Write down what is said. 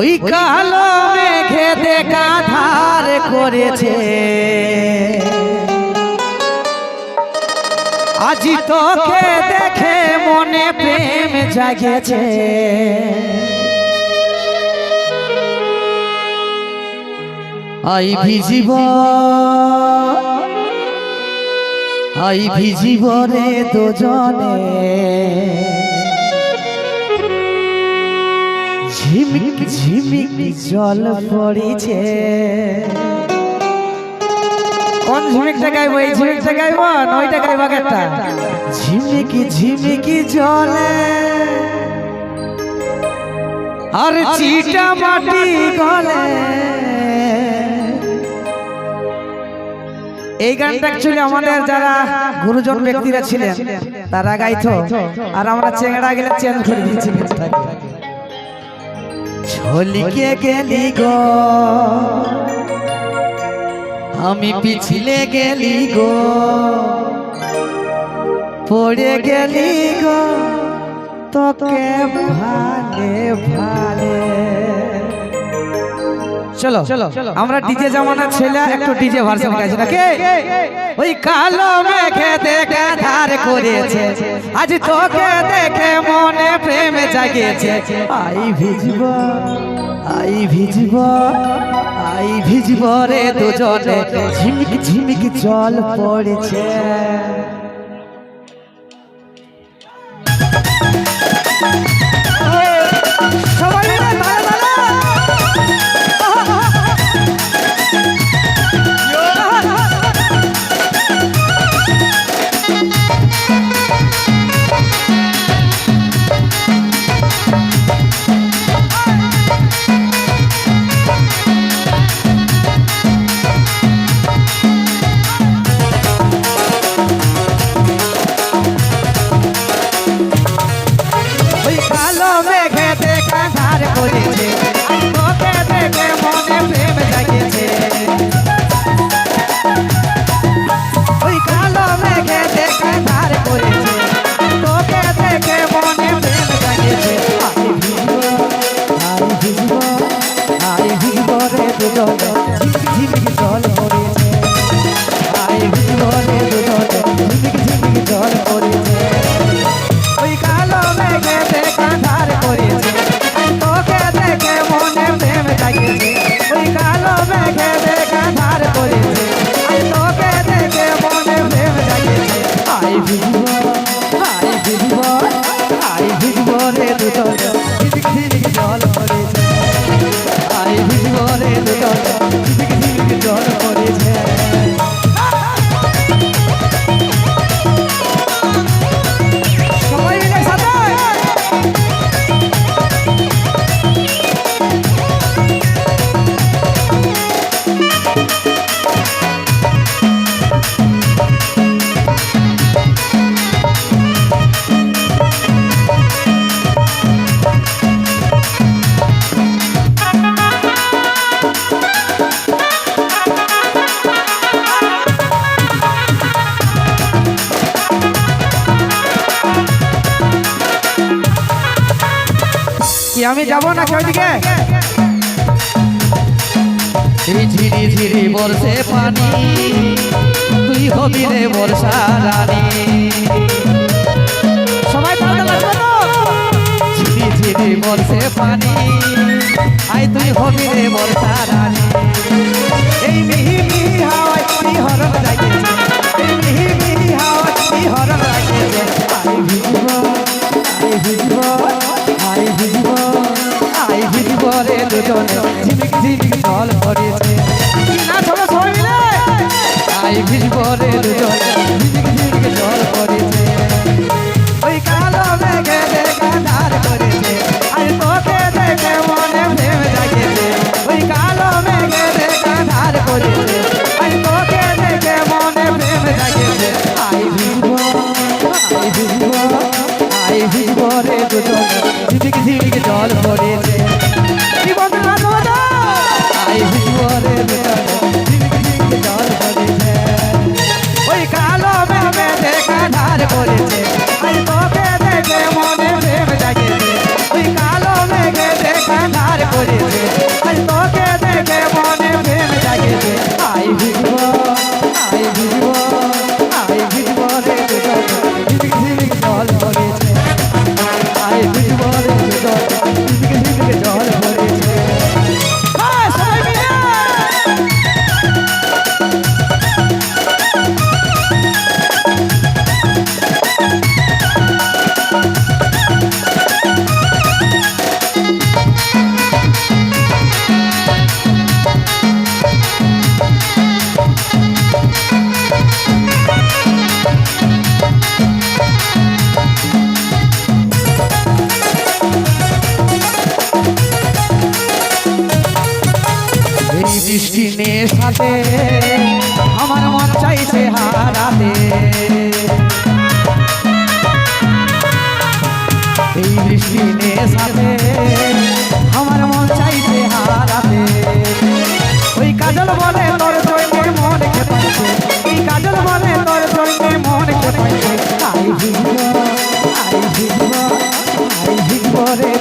ওই কালো মেঘে দেখা ধার করেছে। আজি তোকে দেখে মনে প্রেম জাগেছে। আই ভিজিব আই ভিজিব রে দুজনে। ঝিমিক জল পড়িছে। কোন ঝিমিকটা গাইবো? এই ঝিমিকটা গাইবো? না, ওইটা গাইবো একটা ঝিমিকি ঝিমিকি জলে। আর চিটা মাটি গলে। এই গানটা অ্যাকচুয়ালি আমাদের যারা গুরুজন ব্যক্তিরা ছিলেন, তারা গাইতো। আর আমরা চেংড়া গেলে চেঞ্জ করে দিয়েছি। ছলিকে গেলি গো। আমি পিছলে গেলি গো। পড়ে গেলি গো। তোকে ভালে ভালে। চলো চলো আমরা ডিজে জামানার ছেলে একটু ডিজে ভার্সন গাইছি। নাকি? ওই কালো মেঘে দেখে ধার করেছে আজ তোকে দেখে মনে প্রেম জাগিয়েছে। আই ভিজব আই ভিজব আই ভিজব রে দুজনে। ঝিমিক ঝিমিক জল পড়েছে। মেঘে দেখা ধার করেছে দেখে মনে প্রেম জাগেছে আই আমি যাব না কেউ দিকে এই ঝিরি ঝিরি বর্ষে পানি তুই হবি রে বর্ষা রানী। সবাই ঝিরি ঝিরি বর্ষে পানি আই তুই হবি রে বর্ষা রানী। ভিজব রে দুজনে ঝিমিক ঝিমিক জল পড়েছে আই ভিজব রে দুজনে ঝিমিক ঝিমিক জল পড়েছে ওই কালো মেঘে দেখা ধার করেছে। আর তোকে দেখে মনে প্রেম জাগেছে। ওই কালো মেঘে দেখা ধার করেছে। আর তোকে দেখে মনে প্রেম জাগেছে। আই ভিজব আই আই ভিজব রে দুজন ঝিমিক ঝিমিক মিষ্টি সাথে আমার মন চাইছে হারাতে। এই বৃষ্টি সাথে আমার মন চাইছে হারাতে। ওই কাজল বলে তোর চৈকে মন খেপাইছে, এই কাজল বলে তোর চৈকে মন খেপাইছে। আই ভিগব আই ভিগব আই ভিগব রে